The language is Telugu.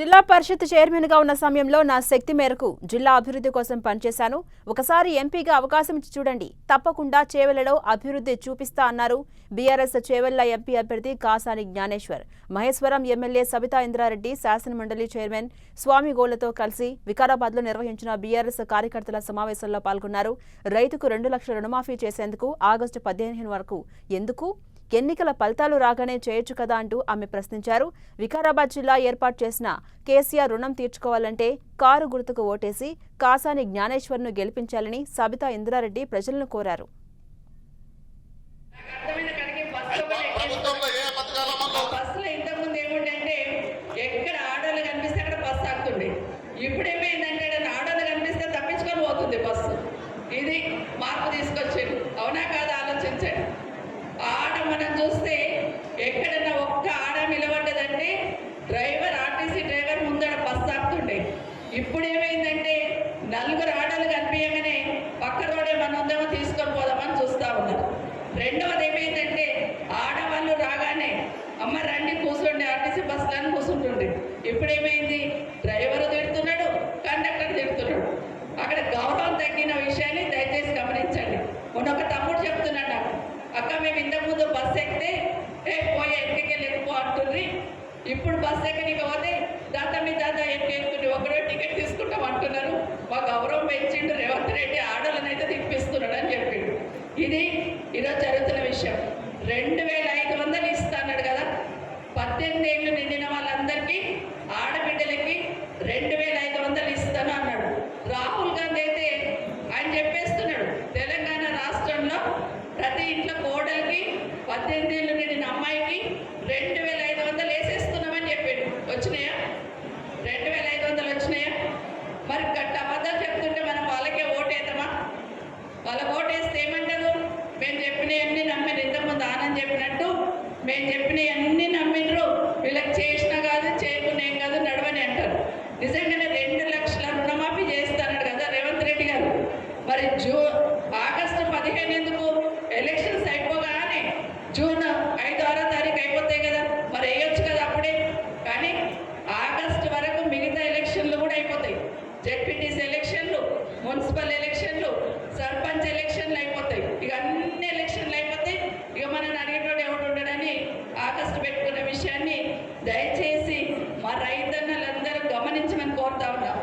జిల్లా పరిషత్ చైర్మన్గా ఉన్న సమయంలో నా శక్తి మేరకు జిల్లా అభివృద్ధి కోసం పనిచేశాను. ఒకసారి ఎంపీగా అవకాశం ఇచ్చి చూడండి. తప్పకుండా చేవెళ్ళలో అభివృద్ధి చూపిస్తా అన్నారు బీఆర్ఎస్ చేవెళ్ళ ఎంపీ అభ్యర్థి కాసాని జ్ఞానేశ్వర్. మహేశ్వరం ఎమ్మెల్యే సబితా ఇంద్రారెడ్డి శాసనమండలి చైర్మన్ స్వామి గోళ్ళతో కలిసి వికారాబాద్లో నిర్వహించిన బీఆర్ఎస్ కార్యకర్తల సమావేశంలో పాల్గొన్నారు. రైతుకు రెండు లక్షల రుణమాఫీ చేసేందుకు ఆగస్టు పదిహేను వరకు ఎందుకు? ఎన్నికల ఫలితాలు రాగానే చేయొచ్చు కదా అంటూ ఆమె ప్రశ్నించారు. వికారాబాద్ జిల్లా ఏర్పాటు చేసిన కేసీఆర్ రుణం తీర్చుకోవాలంటే కారు గుర్తుకు ఓటేసి కాసాని జ్ఞానేశ్వర్ను గెలిపించాలని సబితా ఇంద్రారెడ్డి ప్రజలను కోరారు. ఇప్పుడు ఏమైందంటే నలుగురు ఆడోళ్ళు కనిపించగానే పక్క రోడే మన ఉందేమో తీసుకొని పోదామని చూస్తా ఉన్నారు. రెండవది ఏమైందంటే ఆడవాళ్ళు రాగానే అమ్మ రండి కూర్చోండి ఆర్టీసీ కానీ కూర్చుంటుండే ఇప్పుడు ఏమైంది డ్రైవర్ తిడుతున్నాడు కండక్టర్ తిడుతున్నాడు. అక్కడ గౌరవం తగ్గిన విషయాన్ని దయచేసి గమనించండి. మొన్న ఒక తమ్ముడు చెప్తున్నాడు నాకు అక్క మేము ఇంతకుముందు బస్సు ఎక్కితే ఏ పోయే ఇంటికి వెళ్ళిపో అంటుంది. ఇప్పుడు బస్సు ఎక్కడికి పోతే దాత మీ దాత ఎక్కి ఎక్కుండి టికెట్ తీసుకుంటాం అంటున్నారు. మా గౌరవం పెంచిండు రేవంత్ రెడ్డి ఆడలనైతే తిప్పిస్తున్నాడు అని చెప్పిండు. ఇది ఈరోజు జరుగుతున్న విషయం. రెండు వేల ఐదు వందలు ఇస్తాన్నాడు కదా. పద్దెనిమిది ఏళ్ళు నిండిన వాళ్ళందరికీ ఆడబిడ్డలకి రెండు వేల ఐదు వందలు ఇస్తాను అన్నాడు. రాహుల్ గాంధీ అయితే ఆయన చెప్పేస్తున్నాడు తెలంగాణ రాష్ట్రంలో ప్రతి ఇంట్లో కోడలికి పద్దెనిమిది ఏళ్ళు నిండిన అమ్మాయికి రెండు వేల ఐదు వందలు వేసేస్తున్నామని చెప్పాడు వచ్చినాయా రెండు వేల వచ్చినాయా మరి గట్ట అబద్ధాలు చెప్తుంటే మనం వాళ్ళకే ఓటేద్దామా? వాళ్ళ ఓటేస్తే ఏమంటారు? మేము చెప్పినవన్నీ నమ్మని ఇంతకుముందు ఆనంద్ చెప్పినట్టు మేము చెప్పినవన్నీ జెడ్పీటీసీ ఎలక్షన్లు మున్సిపల్ ఎలక్షన్లు సర్పంచ్ ఎలక్షన్లు అయిపోతాయి. ఇక అన్ని ఎలక్షన్లు అయిపోతాయి ఇక మనం అడిగేటోడు ఎవడు ఉండడని ఆగస్టు పెట్టుకున్న విషయాన్ని దయచేసి మా రైతన్నలందరూ గమనించమని కోరుతా ఉన్నాం.